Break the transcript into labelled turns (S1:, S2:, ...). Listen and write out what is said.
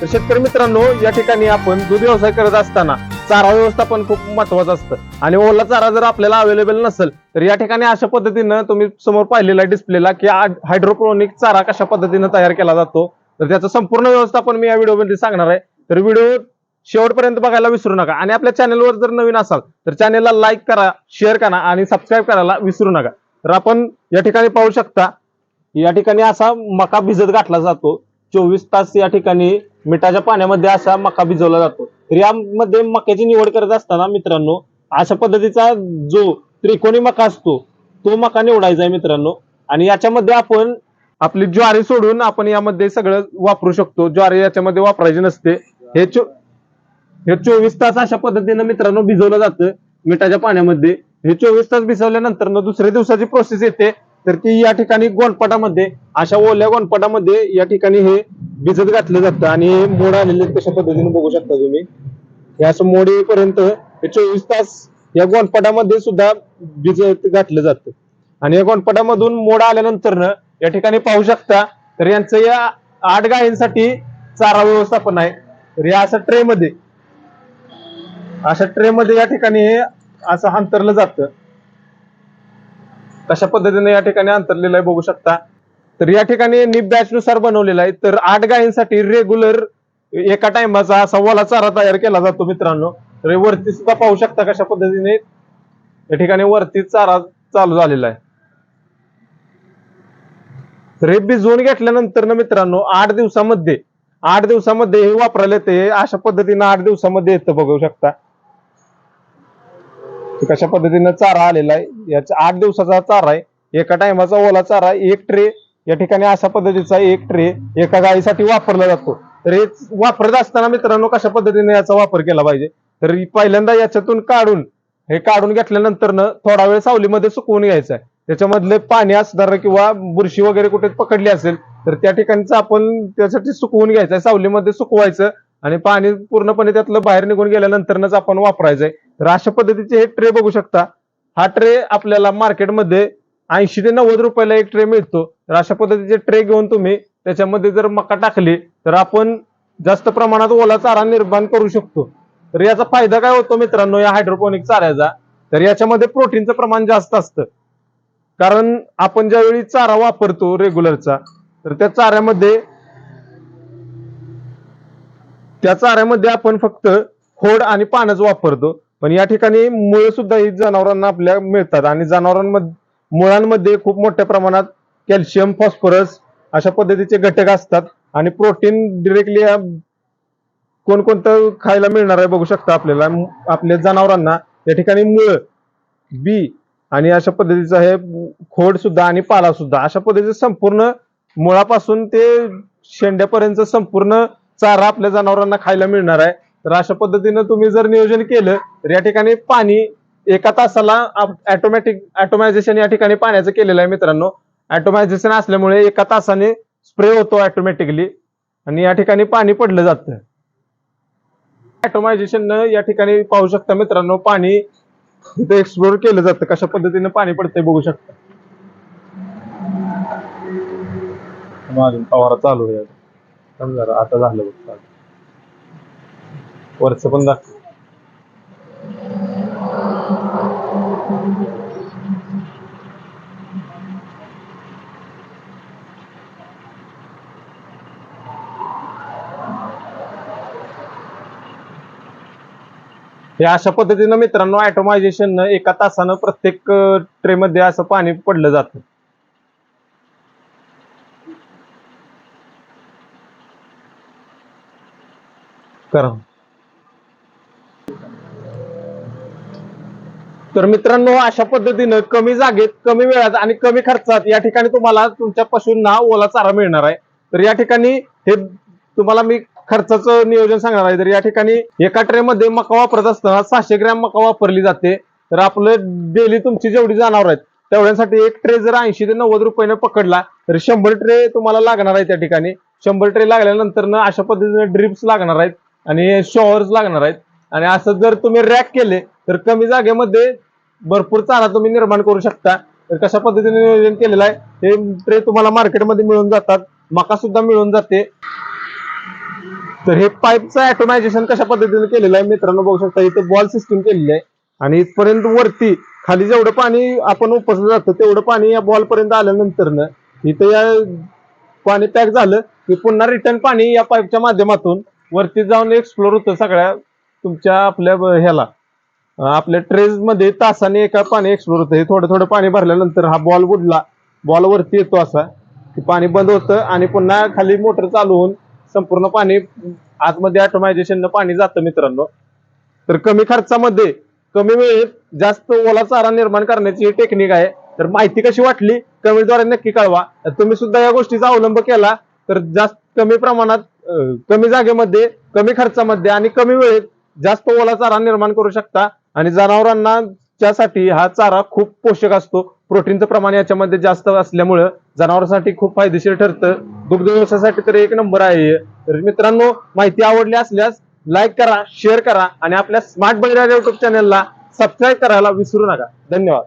S1: तर शेतकरी मित्रांनो या ठिकाणी आपण दूध व्यवसाय करत असताना चारा व्यवस्थापन खूप महत्वाचं असतं. आणि ओला चारा जर आपल्याला अवेलेबल नसेल तर या ठिकाणी अशा पद्धतीनं तुम्ही समोर पाहिलेला डिस्प्लेला की हायड्रोपोनिक चारा कशा पद्धतीनं तयार केला जातो तर त्याचं संपूर्ण व्यवस्थापन मी या व्हिडिओमध्ये सांगणार आहे. तर व्हिडिओ शेवटपर्यंत बघायला विसरू नका. आणि आपल्या चॅनलवर जर नवीन असाल तर चॅनलला लाईक करा शेअर करा आणि सबस्क्राईब करायला विसरू नका. तर आपण या ठिकाणी पाहू शकता या ठिकाणी असा मका भिजत घातला जातो. चोवीस तास या ठिकाणी मिठाच्या पाण्यामध्ये असा मका भिजवला जातो. तर यामध्ये मक्याची निवड करत असताना मित्रांनो अशा पद्धतीचा जो त्रिकोणी मका असतो तो मका निवडायचा आहे मित्रांनो. आणि याच्यामध्ये आपण आपली ज्वारी सोडून आपण यामध्ये सगळं वापरू शकतो. ज्वारी याच्यामध्ये वापरायची नसते. हे चो हे चोवीस तास अशा पद्धतीनं मित्रांनो भिजवलं जातं मिठाच्या पाण्यामध्ये. हे चोवीस तास भिजवल्यानंतर दुसऱ्या दिवसाची प्रोसेस येते. तर ती या ठिकाणी गोंडपाटामध्ये अशा ओल्या गोंडपाटामध्ये या ठिकाणी हे भिजत घातलं जातं आणि मोड आलेले कशा पद्धतीने बघू शकता तुम्ही. हे असं मोड येईपर्यंत चोवीस तास या गोनपटामध्ये सुद्धा भिजत घातलं जातं. आणि या गोनपटामधून मोड आल्यानंतर या ठिकाणी पाहू शकता तर यांचं या आठ गायींसाठी चारा व्यवस्थापन आहे. तर या असं ट्रे मध्ये अशा ट्रे मध्ये या ठिकाणी हे असं अंतरलं जातं. कशा पद्धतीने या ठिकाणी अंतरलेलं आहे बघू शकता. तर या ठिकाणी निप बॅच नुसार बनवलेला आहे. तर आठ गायींसाठी रेग्युलर एका टायमाचा असा ओला चारा तयार केला जातो मित्रांनो. तर वरती सुद्धा पाहू शकता कशा पद्धतीने या ठिकाणी वरती चारा चालू झालेला आहे. तर हे भिजवून घेतल्यानंतर ना मित्रांनो आठ दिवसामध्ये आठ दिवसामध्ये हे वापरायला येते अशा पद्धतीनं आठ दिवसामध्ये येतं बघू शकता. कशा पद्धतीनं चारा आलेला आहे. याचा आठ दिवसाचा चारा आहे. एका टायमाचा ओला चारा एक ट्रे या ठिकाणी अशा पद्धतीचा एक ट्रे एका गायीसाठी वापरला जातो. तर हे वापरत असताना मित्रांनो कशा पद्धतीने याचा वापर केला पाहिजे? तर पहिल्यांदा याच्यातून काढून हे काढून घेतल्यानंतर थोडा वेळ सावलीमध्ये सुकवून घ्यायचं आहे. त्याच्यामधले पाणी असणार किंवा बुरशी वगैरे कुठे पकडली असेल तर त्या ठिकाणचं आपण त्यासाठी सुकवून घ्यायचं आहे. सावलीमध्ये सुकवायचं आणि पाणी पूर्णपणे त्यातलं बाहेर निघून गेल्यानंतरच आपण वापरायचंय तर अशा पद्धतीचे हे ट्रे बघू शकता. हा ट्रे आपल्याला मार्केटमध्ये ऐंशी ते नव्वद रुपयाला एक ट्रे मिळतो. तर अशा पद्धतीचे ट्रे घेऊन तुम्ही त्याच्यामध्ये जर मका टाकली तर आपण जास्त प्रमाणात ओला चारा निर्माण करू शकतो. तर याचा फायदा काय होतो मित्रांनो या हायड्रोपोनिक चाऱ्याचा? तर याच्यामध्ये प्रोटीनचं प्रमाण जास्त असतं. कारण आपण ज्यावेळी चारा वापरतो रेग्युलरचा तर त्या चाऱ्यामध्ये त्या चाऱ्यामध्ये आपण फक्त खोड आणि पानच वापरतो. पण या ठिकाणी मुळे सुद्धा ही जनावरांना आपल्या मिळतात आणि जनावरांमध्ये मुळांमध्ये खूप मोठ्या प्रमाणात कॅल्शियम फॉस्फरस अशा पद्धतीचे घटक असतात आणि प्रोटीन डिरेक्टली कोणकोणतं खायला मिळणार आहे बघू शकता आपल्याला. आपल्या जनावरांना या ठिकाणी मूळ बी आणि अशा पद्धतीचं हे खोड सुद्धा आणि पाला सुद्धा अशा पद्धतीचं संपूर्ण मुळापासून ते शेंड्यापर्यंत संपूर्ण चारा आपल्या जनावरांना खायला मिळणार आहे. तर अशा पद्धतीनं तुम्ही जर नियोजन केलं तर या ठिकाणी पाणी एका तासाला ऑटोमॅटिक ऑटोमायझेशन या ठिकाणी पाण्याचं केलेलं आहे मित्रांनो. ऑटोमायझेशन असल्यामुळे एका तासाने स्प्रे होतो ऑटोमॅटिकली आणि या ठिकाणी पाणी पडलं जातं. ऑटोमायझेशन या ठिकाणी पाहू शकता मित्रांनो पाणी इथे एक्सप्लोर केलं जातं. कशा पद्धतीने पाणी पडतंय बघू शकता. अजून फवारा चालू आहे. समजा आता झालं वरचं पण दाखव. हे अशा पद्धतीनं मित्रांनो ऑटोमायझेशन एका तासानं प्रत्येक ट्रे मध्ये असं पाणी पडलं जातं. करा. तर मित्रांनो अशा पद्धतीनं कमी जागेत कमी वेळात आणि कमी खर्चात या ठिकाणी तुम्हाला तुमच्या पशूंना ओला चारा मिळणार आहे. तर या ठिकाणी हे तुम्हाला मी खर्चाचं नियोजन सांगणार आहे. तर या ठिकाणी एका ट्रे मध्ये मका वापरत असताना सहाशे ग्रॅम मका वापरली जाते. तर आपलं डेली तुमची जेवढी जनावर आहेत तेवढ्यासाठी एक ट्रे जर ऐंशी ते नव्वद रुपयाने पकडला तर शंभर ट्रे तुम्हाला लागणार आहे त्या ठिकाणी. शंभर ट्रे लागल्यानंतर ना अशा पद्धतीने ड्रिप्स लागणार आहेत आणि शॉवर्स लागणार आहेत. आणि असं जर तुम्ही रॅक केले तर कमी जागेमध्ये भरपूर चारा तुम्ही निर्माण करू शकता. तर कशा पद्धतीने नियोजन केलेलं आहे हे ट्रे तुम्हाला मार्केटमध्ये मिळून जातात. मका सुद्धा मिळून जाते. तर हे पाईपचं ऑटोमायझेशन कशा पद्धतीने केलेलं आहे मित्रांनो बघू शकता इथं बॉल सिस्टीम केलेली आहे. आणि इथपर्यंत वरती खाली जेवढं पाणी आपण उपसलं जातं तेवढं पाणी या बॉल पर्यंत आल्यानंतर इथं या पाणी पॅक झालं की पुन्हा रिटर्न पाणी या पाईपच्या माध्यमातून वरती जाऊन एक्सप्लोर होतं सगळ्या तुमच्या आपल्या ह्याला. आपल्या ट्रेजमध्ये तासाने एका पाणी एक्सप्लोर होतं. हे थोडं थोडं पाणी भरल्यानंतर हा बॉल बुडला. बॉल वरती येतो असा की पाणी बंद होतं आणि पुन्हा खाली मोटर चालू होऊन संपूर्ण पाणी आतमध्ये ऑटोमायझेशन पाणी जातं मित्रांनो. तर कमी खर्चामध्ये कमी वेळेत जास्त ओला चारा निर्माण करण्याची ही टेक्निक आहे. तर माहिती कशी वाटली? कमेंटद्वारे नक्की कळवा. तुम्ही सुद्धा या गोष्टीचा अवलंब केला तर जास्त कमी प्रमाणात कमी जागेमध्ये कमी खर्चामध्ये आणि कमी वेळेत जास्त ओला चारा निर्माण करू शकता. आणि जनावरांना त्यासाठी हा चारा खूप पोषक असतो. प्रोटीनचं प्रमाण याच्यामध्ये जास्त असल्यामुळं जनावरांसाठी खूप फायदेशीर ठरतं. दुग्ध व्यवसायासाठी तर एक नंबर आहे. तर मित्रांनो माहिती आवडली असल्यास लाईक करा शेअर करा आणि आपल्या स्मार्ट बळीराजा युट्यूब चॅनलला सबस्क्राईब करायला विसरू नका. धन्यवाद.